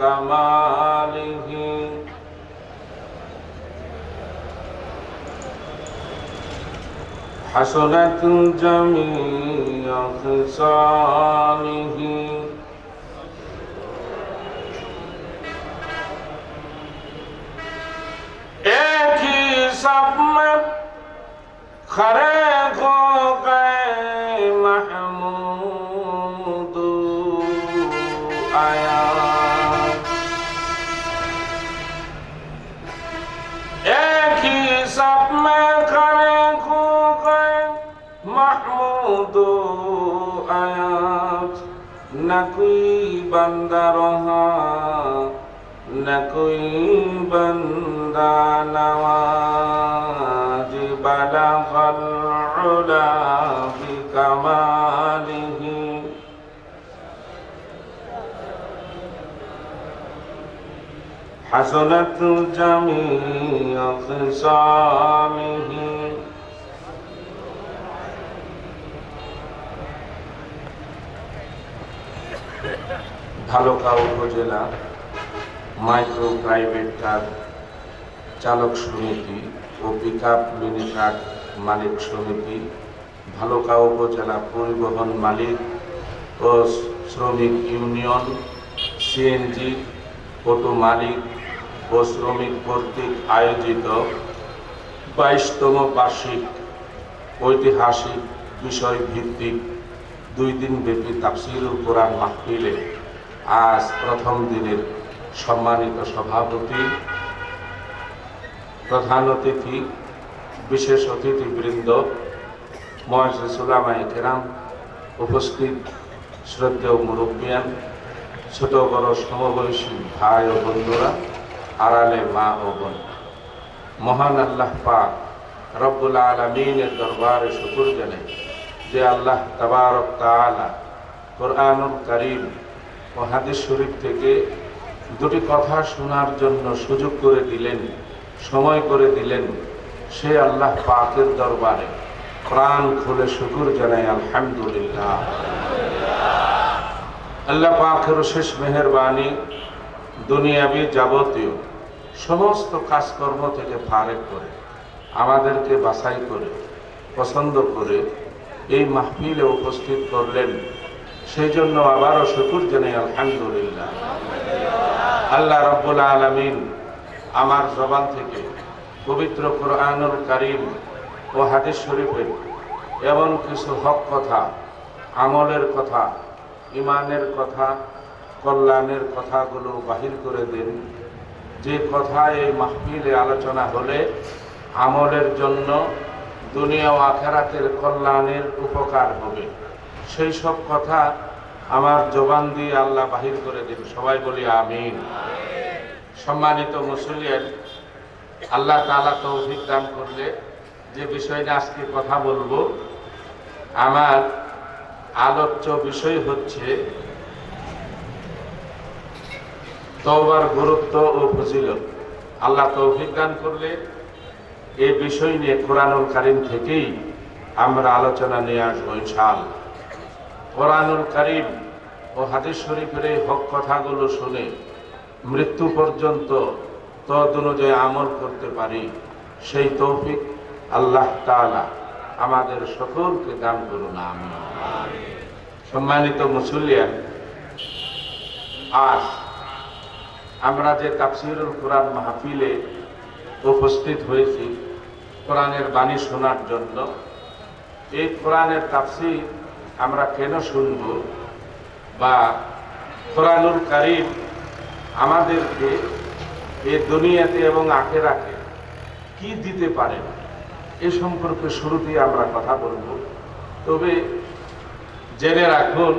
كماله حسنت جميع خصاله ایک ہی سب میں خرے کو کر بندہ رہا نہ کوئی بندہ نواز بلغ العلا بکماله حسنت جميع خصامه ভালুকা উপজেলা micro private car চালক সমিতি ও পিক আপ মিনি ট্রাক মালিক সমিতি, ভালুকা উপজেলা পরিবহন মালিক ও শ্রমিক ইউনিয়ন, সিএনজি অটো মালিক ও শ্রমিক কর্তৃক আয়োজিত বাইশতম বার্ষিক ঐতিহাসিক বিষয় ভিত্তিক দুই দিন ব্যাপী তাফসিরুল কোরআন মাহফিলে আজ প্রথম দিনের সম্মানিত সভাপতি, প্রধান অতিথি, বিশেষ অতিথিবৃন্দ মহাজুলামাই কেরাম, উপস্থিত শ্রদ্ধেয় মুরব্বিয়ান, ছোট বড় সমবয়সী ভাই ও বন্ধুরা, আড়ালে মা ও বোন। মহান আল্লাহ পাক রব্বুল আলমিনের দরবারে শুকুর জানাই যে আল্লাহ তাবারক তাআলা কোরআনুল করিম হাদিস শরীফ থেকে দুটি কথা শোনার জন্য সুযোগ করে দিলেন, সময় করে দিলেন সে আল্লাহ পাকের দরবারে। প্রাণ খুলে শুকুর জানাই, আলহামদুলিল্লাহ। আল্লাহ পাকের শেষ মেহরবানি দুনিয়াবি যাবতীয় সমস্ত কাজকর্ম থেকে ফারেক করে, আমাদেরকে বাছাই করে, পছন্দ করে এই মাহফিলে উপস্থিত করলেন সেই জন্য আবারও শুকুর জানাই, আলহামদুলিল্লাহ। আল্লাহ রব্বুল আলমিন আমার জবান থেকে পবিত্র কোরআনুল কারিম ও হাদিস শরীফের এমন কিছু হক কথা, আমলের কথা ইমানের কথা, কল্যাণের কথাগুলো বাহির করে দেন। যে কথা এই মাহফিলে আলোচনা হলে আমলের জন্য দুনিয়া ও আখেরাতের কল্যাণের উপকার হবে। সেই সব কথা আমার জবান দিয়ে আল্লাহ বাহির করে দিন। সবাই বলি আমিন। সম্মানিত মুসলিয়ান আল্লাহ তালা তৌফিক দান করলে যে বিষয়টা আজকে কথা বলব, আমার আলোচ্য বিষয় হচ্ছে তওবার গুরুত্ব ও ফজিলত। আল্লাহ তৌফিক দান করলে এই বিষয় নিয়ে কোরআনুল কারিম থেকেই আমরা আলোচনা নিয়ে আসব ইনশাল কোরআনুল কারিম ও হাদিস শরীফের এই হক কথাগুলো শুনে মৃত্যু পর্যন্ত তদ অনুযায়ী আমল করতে পারি। সেই তৌফিক আল্লাহ তাআলা আমাদের সকলকে দান করুন আমি সম্মানিত মুসলিয়ান আজ আমরা যে তাফসিরুল কোরআন মাহফিলে উপস্থিত হয়েছি, কোরআনের বাণী শোনার জন্য। এই কোরআনের তাফসির আমরা কেন শুনব? বা কোরআনুল কারিম আমাদেরকে এ দুনিয়াতে এবং আখেরাতে কি দিতে পারে? এ সম্পর্কে শুরুতেই আমরা কথা বলব। তবে জেনে রাখুন,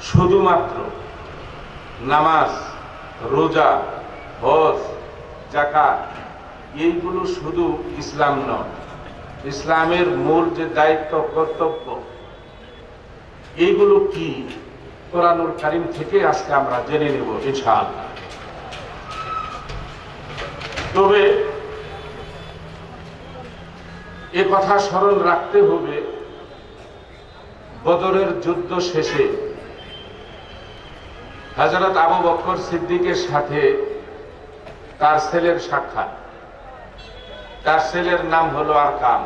শুধুমাত্র নামাজ, রোজা, হজ জাকাত এইগুলো শুধু ইসলাম নয়। ইসলামের মূল যে দায়িত্ব, কর্তব্য, এইগুলো কি কোরআনুল কারিম থেকে আজকে আমরা জেনে নেব ইনশাআল্লাহ। তবে এ কথা স্মরণ রাখতে হবে, বদরের যুদ্ধ শেষে হজরত আবু বক্কর সিদ্দিকের সাথে তার ছেলের সাক্ষাৎ। তার ছেলের নাম হলো আর কাম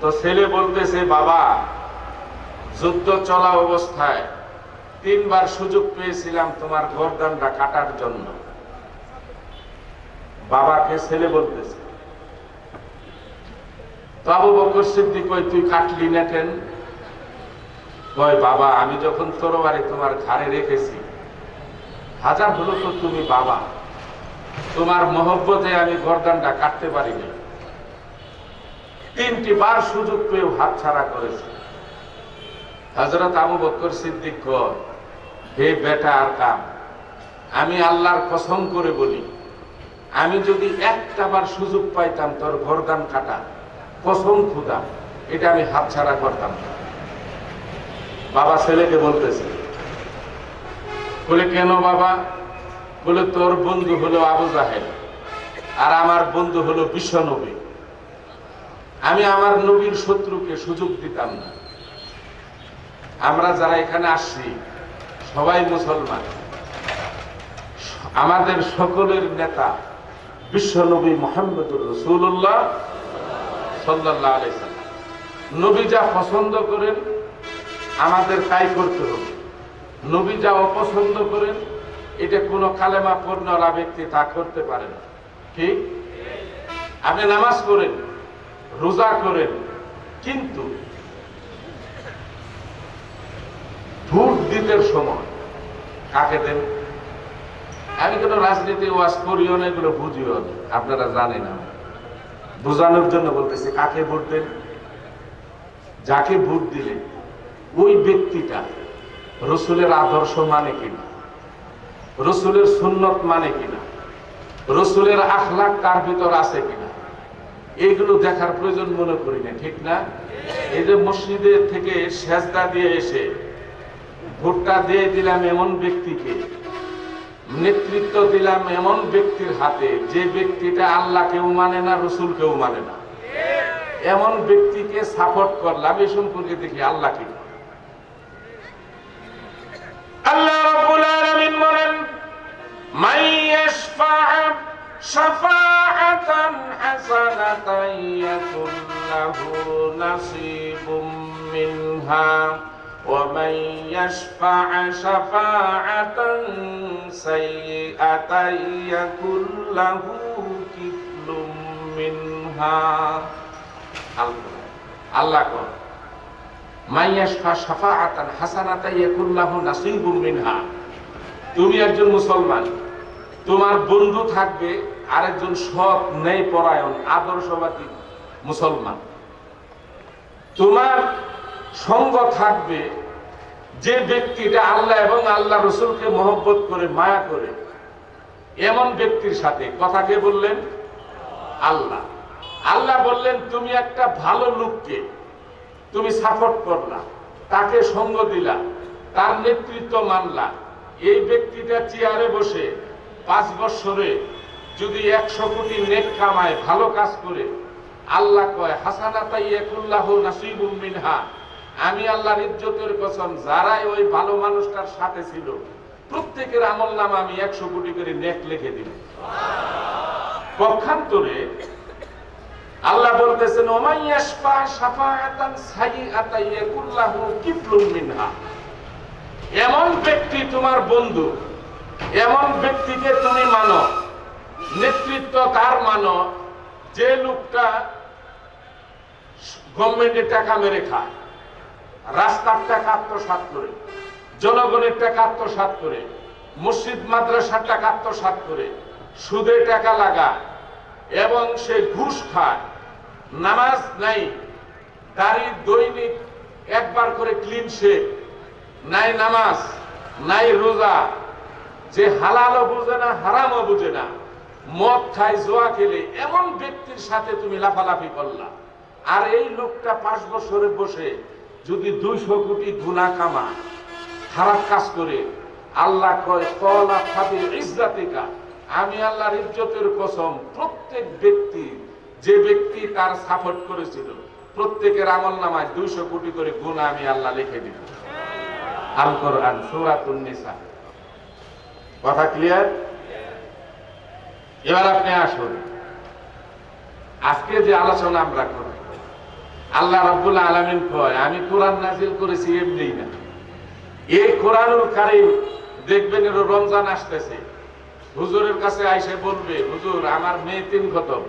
তো ছেলে বলতেছে, বাবা, যুদ্ধ চলা অবস্থায় তিনবার সুযোগ পেয়েছিলাম তোমার গরদানটা কাটার জন্য। বাবাকে ছেলে বলতেছে। তো আবু বকর সিদ্দিক কই তুই কাটলি না কেন? কয়, বাবা, আমি যখন তোর বাড়ি তোমার ঘাড়ে রেখেছি, হাজার হলো তো তুমি বাবা। তোমার মহব্বতে আমি গরদানটা কাটতে পারিনি তিনটি বার সুযোগ পেয়েও হাত ছাড়া করেছে হজরত আবু বকর সিদ্দিক হে বেটা আর কাম, আমি আল্লাহর কসম করে বলি, আমি যদি একটা বার সুযোগ পাইতাম তোর গরদান কাটা, কসম খুদা, এটা আমি হাত ছাড়া করতাম। বাবা ছেলেকে বলতেছে, বলে, কেন বাবা বলে, তোর বন্ধু হলো আবু জাহেদ আর আমার বন্ধু হলো বিশ্ব নবী। আমি আমার নবীর শত্রুকে সুযোগ দিতাম না। আমরা যারা এখানে আসছি, সবাই মুসলমান। আমাদের সকলের নেতা বিশ্ব নবী মোহাম্মদুর রসুল্লাহ সাল্লাহ আলাইসাল্লাম নবী যা পছন্দ করেন, আমাদের তাই করতে হবে। নবী যা অপছন্দ করেন এটা কোনো কালেমা পূর্ণলা ব্যক্তি তা করতে পারে না। ঠিক আপনি নামাজ করেন রোজা করেন, কিন্তু ভোট দিতে সময় কাকে দেন? আমি কোনো রাজনীতি ওয়াজ করিও না এগুলো বুঝিও না আপনারা জানেন না বোঝানোর জন্য বলতেছি, কাকে ভোট দেন? যাকে ভোট দিলেন ওই ব্যক্তিটা রসুলের আদর্শ মানে কিনা? রসুলের সুন্নত মানে কিনা? রসুলের আখলাক তার ভিতর আছে কিনা? এগুলো দেখার প্রয়োজন মনে করি না, ঠিক না? এই যে মসজিদের থেকে সেজদা দিয়ে এসে ভোটটা দিয়ে দিলাম এমন ব্যক্তিকে, নেতৃত্ব দিলাম এমন ব্যক্তির হাতে, যে ব্যক্তিটা আল্লাহ কেউ মানে না, রসুল কেউ মানে না। এমন ব্যক্তিকে সাপোর্ট করলাম, এ সম্পর্কে দেখি আল্লাহ মান ইয়াশফা' শাফাআতান হাসানাতান ইয়াকুন লাহু নাসিবুম মিনহা ومن يشفع شفاعة سيئة يكن له كفل منها আল্লাহ কর মাইয়াশফা শাফাআতান হাসানাতান ইয়াকুন লাহু নাসিবুম মিনহা তুমি একজন মুসলমান তোমার বন্ধু থাকবে, আরেকজন সৎ ন্যায় পরায়ণ আদর্শবাদী মুসলমান। তোমার সঙ্গ থাকবে যে ব্যক্তিটা আল্লাহ এবং আল্লাহ রসুলকে মহব্বত করে, মায়া করে, এমন ব্যক্তির সাথে। কথা কে বললেন? আল্লাহ। আল্লাহ বললেন, তুমি একটা ভালো লোককে, তুমি সাপোর্ট করলা, তাকে সঙ্গ দিলা, তার নেতৃত্ব মানলা। এই ব্যক্তিটা চেয়ারে বসে পাঁচ বছরে যদি একশো কোটি নেক কামায়, ভালো কাজ করে, আল্লাহ কয়, হাসানা তাই একুল্লাহ নাসিবুম মিনহা। আমি আল্লাহর ইজ্জতের কসম, যারাই ওই ভালো মানুষটার সাথে ছিল, প্রত্যেকের আমল নাম আমি একশো কোটি করে নেক লিখে দিব পক্ষান্তরে আল্লাহ বলতেছেন ওমাইয়াশফা শাফাআতান সাইয়্যাতান ইয়াকুল্লাহু কিফলুম মিনহা। এমন ব্যক্তি তোমার বন্ধু এমন ব্যক্তিকে তুমি মানো, নেতৃত্ব তার মানো, যে লোকটা গভর্নমেন্টের টাকা মেরে খায়, রাস্তার টাকা আত্মসাত করে, জনগণের টাকা আত্মসাত করে, মসজিদ, মাদ্রাসার টাকা আত্মসাত করে সুদে টাকা লাগা এবং সে ঘুষ খায়, নামাজ নাই, দাড়ি দৈনিক একবার করে ক্লিন শেপ নাই নামাজ, নাই রোজা যে হালালও বুঝে না, হারামও বুঝে না। মদ খায়, জোয়া খেলে এমন ব্যক্তির সাথে তুমি লাফালাফি করলা। আর এই লোকটা পাঁচ বছরে বসে যদি দুইশো কোটি গুণা কামা, খারাপ কাজ করে, আল্লাহ কয় কলা আমি আল্লাহর ইজ্জতের কসম, প্রত্যেক ব্যক্তি, যে ব্যক্তি তার সাপোর্ট করেছিল, প্রত্যেকের আমল নামায় দুইশো কোটি করে গুণা আমি আল্লাহ লিখে দিব। আল কোরআন সূরাতুন নিসা কথা ক্লিয়ার এবার আপনি আসুন। আজকে যে আলোচনা আমরা করি আল্লাহ রাব্বুল আলামিন কয়, আমি কোরআন নাজিল করেছি, এমনি না। এই কোরআনুল কারীম দেখবেন এর রমজান আসতেছে। হুজুরের কাছে আইসে বলবে, হুজুর, আমার মেয়ে তিন খতম,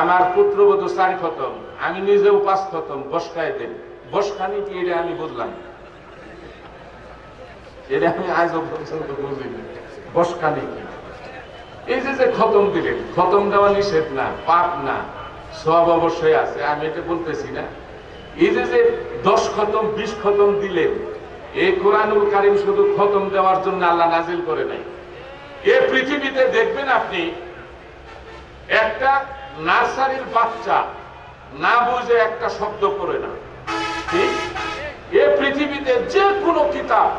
আমার পুত্রবধূ চার খতম, আমি নিজেও পাঁচ খতম, বসকায় দেন। বসখানি কি এটা আমি বুঝলাম না। এটা আমি আজও পর্যন্ত বুঝিনি বসখানি কি এই যে যে খতম দিলেন, খতম দেওয়া নিষেধ না, পাপ না, সব অবশ্যই আছে, আমি এটা বলতেছি না। এই যে যে দশ খতম, বিশ খতম দিলেন, এই কোরআনুল কারিম শুধু খতম দেওয়ার জন্য আল্লাহ নাজিল করে নাই। এ পৃথিবীতে দেখবেন আপনি, একটা নার্সারির বাচ্চা না বুঝে একটা শব্দ করে না। ঠিক এ পৃথিবীতে যে কোনো কিতাব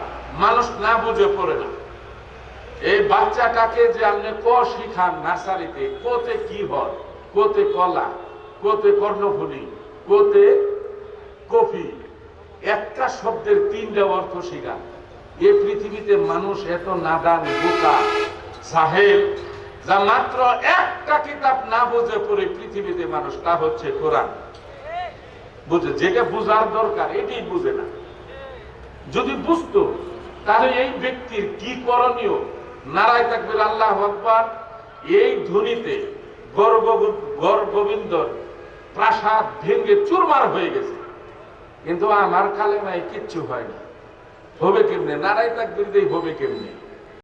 মানুষ না বুঝে পড়ে না। এই বাচ্চাটাকে যে আপনি ক শিখান নার্সারিতে, কোতে কি হয়? কোতে কলা, কোতে কর্ণফুলি, কোতে কফি, একটা শব্দের তিনটা অর্থ শিখান। এ পৃথিবীতে মানুষ এত নাদান, বোকা সাহেব যা মাত্র একটা কিতাব না বুঝে পড়ে পৃথিবীতে মানুষ, তা হচ্ছে কোরআন। বুঝে, যেটা বুঝার দরকার, এটাই বুঝে না। যদি বুঝতো তাহলে এই ব্যক্তির কি করণীয়? নারায় থাকবেন আল্লাহ আকবার। এই ধ্বনিতে গোবিন্দর প্রাসাদ ভেঙে চুরমার হয়ে গেছে। কিন্তু আমার কালে নাই কিচ্ছু হয় না। হবে কেমনে? নারায় তাকবির দিয়ে হবে কেমনে?